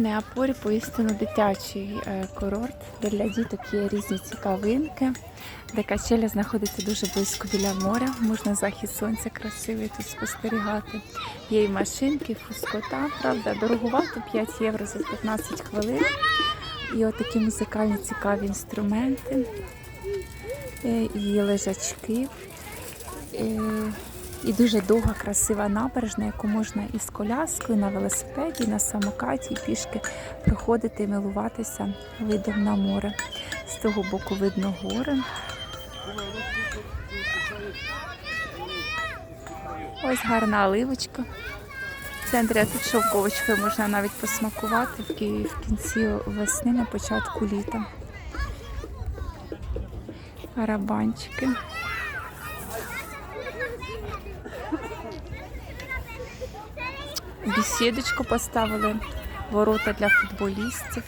Неапорі поістину дитячий е, курорт, де для діток є різні цікавинки, де качеля знаходиться дуже близько біля моря. Можна захід сонця красивий тут спостерігати. Є і машинки, фускота, правда, дорогувато 5 євро за 15 хвилин. І отакі музикальні цікаві інструменти, е, і лежачки. Е, І дуже довга, красива набережна, яку можна і з коляскою, на велосипеді, і на самокаті, і пішки проходити і милуватися видом на море. З того боку видно гори. Ось гарна оливочка. В центрі тут шовковочкою можна навіть посмакувати в кінці весни, на початку літа. Барабанчики. Бесідочку поставили, ворота для футболістів.